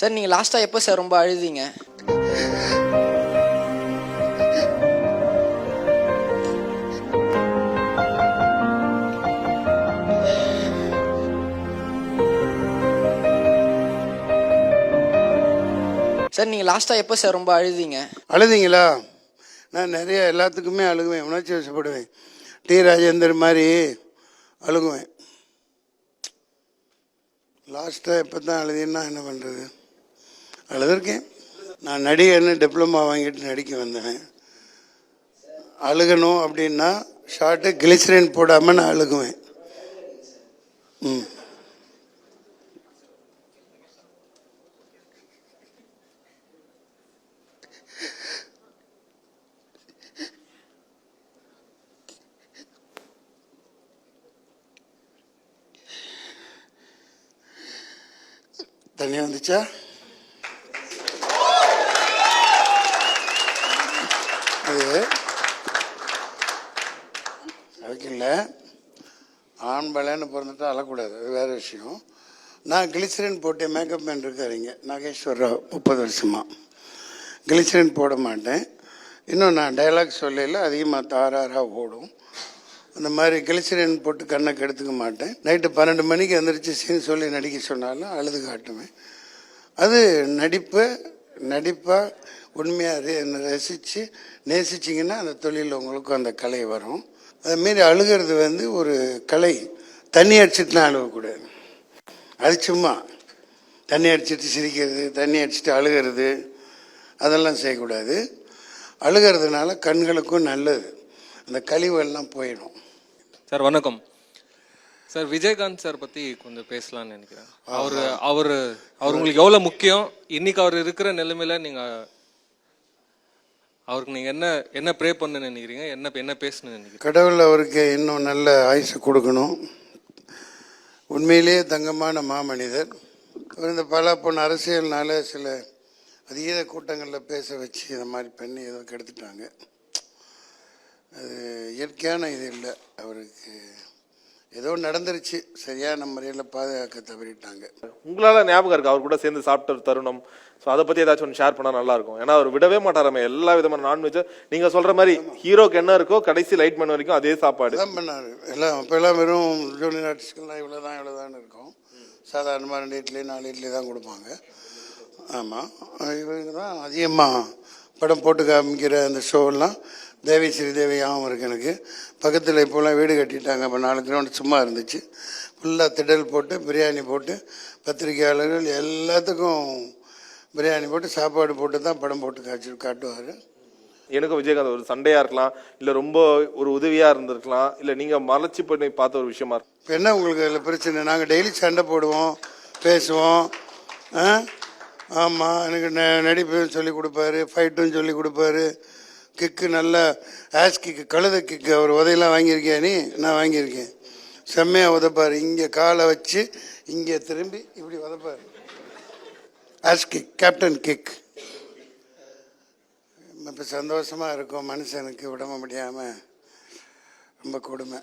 Sir நீங்கள் லாஸ்ட்டாக எப்போ சார் ரொம்ப அழுதீங்க? சார் நீங்கள் லாஸ்ட்டாக எப்போ சார் ரொம்ப அழுதீங்க? அழுதீங்களா? நான் நிறைய எல்லாத்துக்குமே அழுகுவேன் உணர்ச்சி வசப்படுவேன். டி ராஜேந்தர் மாதிரி அழுகுவேன். லாஸ்ட்டாக எப்போ தான் அழுதேன்னா என்ன பண்ணுறது அழுதுருக்கேன் நான் நடிகர்னு டிப்ளமா வாங்கிட்டு நடிக்க வந்தேன் அழுகணும் அப்படின்னா ஷார்ட்டு கிளிசரின் போடாமல் நான் அழுகுவேன். ம். தண்ணி வந்துச்சா? அதுக்கு இல்லை. ஆண் பலன்னு பிறந்துட்டா அழக்கூடாது. அது வேறு விஷயம். நான் கிளிசரின் போட்டு மேக்கப் மேன் இருக்காருங்க நாகேஸ்வர் ராவ் முப்பது வருஷமா. கிளிசரின் போட மாட்டேன். இன்னும் நான் டைலாக் சொல்லல. அதிகமாக தாராராக ஓடும். அந்த மாதிரி கிளிசரின் போட்டு கண்ணை கெடுத்துக்க மாட்டேன். நைட்டு பன்னெண்டு மணிக்கு எந்திரிச்சு சீன் சொல்லி நடிக்க சொன்னாலும் அழுது காட்டுவேன். அது நடிப்பை நடிப்பாக உண்மையாக ரசித்து நேசிச்சிங்கன்னா அந்த தொழில் உங்களுக்கும் அந்த கலை வரும். அதுமாரி அழுகிறது வந்து ஒரு கலை. தண்ணி அடிச்சிட்டுலாம் அழுகக்கூடாது அது சும்மா. தண்ணி அடிச்சிட்டு சிரிக்கிறது தண்ணி அடிச்சிட்டு அழுகிறது அதெல்லாம் செய்யக்கூடாது. அழுகிறதுனால கண்களுக்கும் நல்லது. அந்த கழிவெல்லாம் போயிடும். சார் வணக்கம். சார் விஜயகாந்த் சார் பத்தி கொஞ்சம் பேசலாம்னு நினைக்கிறேன். அவரு அவரு அவர் உங்களுக்கு எவ்வளவு முக்கியம்? இன்னைக்கு அவர் இருக்கிற நிலைமையில நீங்க அவருக்கு நீங்கள் என்ன என்ன ப்ரே பண்ண நினைக்கிறீங்க? என்ன என்ன பேசணும்னு நினைக்கிறீங்க? கடவுள் அவருக்கு இன்னும் நல்ல ஆயுசு கொடுக்கணும். உண்மையிலேயே தங்கமான மாமனிதர். அவர் இந்த பல பொண்ணு அரசியல்னால சில அதீத கூட்டங்களில் பேச வச்சு இந்த மாதிரி பண்ணி ஏதோ கெடுத்துட்டாங்க. அது இயற்கையான இது இல்லை. அவருக்கு ஏதோ நடந்துருச்சு. சரியான முறையில் பாதுகாக்க தவறிட்டாங்க. உங்களால ஞாபகம் இருக்கு? அவர் கூட சேர்ந்து சாப்பிட்ட தருணம். ஸோ அதை பத்தி ஏதாச்சும் ஒன்று ஷேர் பண்ணா நல்லா இருக்கும் ஏன்னா அவர் விடவே மாட்டாராமே எல்லா விதமான நான்வெஜ் நீங்க சொல்ற மாதிரி ஹீரோக்கு என்ன இருக்கோ கடைசி லைட் பண்ண வரைக்கும் அதே சாப்பாடு. தான் பண்ணார். எல்லாம் அப்போல்லாம் வெறும் ஜூனியர் ஆர்டிஸ்ட்கெல்லாம் இவ்வளோ தான் இவ்வளோ தான் இருக்கும். சாதாரணமாக ரெண்டு இட்லி நாலு இட்லி தான் கொடுப்பாங்க. ஆமாம் இவங்க தான் அதிகமாக படம் போட்டு காமிக்கிற அந்த ஷோவெல்லாம் தேவி ஞாபகம் இருக்கு எனக்கு. பக்கத்தில் இப்போலாம் வீடு கட்டிட்டாங்க. அப்போ நாலு கிலோமீட்டர் சும்மா இருந்துச்சு. ஃபுல்லாக திடல் போட்டு பிரியாணி போட்டு பத்திரிகையாளர்கள் எல்லாத்துக்கும் பிரியாணி போட்டு சாப்பாடு போட்டு தான் படம் போட்டு காட்சி காட்டுவார். எனக்கும் விஜயகாந்த் ஒரு சண்டையா இருக்கலாம் இல்ல ரொம்ப ஒரு உதவியா இருந்திருக்கலாம் இல்ல நீங்க மலைச்சு பண்ணி பார்த்த ஒரு விஷயமா இருக்கும் இப்போ என்ன உங்களுக்கு அதில் பிரச்சனை? நாங்கள் டெய்லி சண்டை போடுவோம் பேசுவோம் ஆமாம் எனக்கு ந நடிப்பும் சொல்லி கொடுப்பாரு ஃபைட்டும் சொல்லி கொடுப்பாரு. கிக்கு நல்லா ஆஸ் கிக்கு கழுத கிக்கு அவர் உதையெல்லாம் வாங்கியிருக்கியா நீ? நான் வாங்கியிருக்கேன். செம்மையாக உதப்பார். இங்கே காலை வச்சு இங்கே திரும்பி இப்படி உதப்பார். ஆஸ் கிக் கேப்டன் கிக் இப்போ சந்தோஷமாக இருக்கும் மனுஷனுக்கு உடம்பு முடியாமல் ரொம்ப கொடுமை.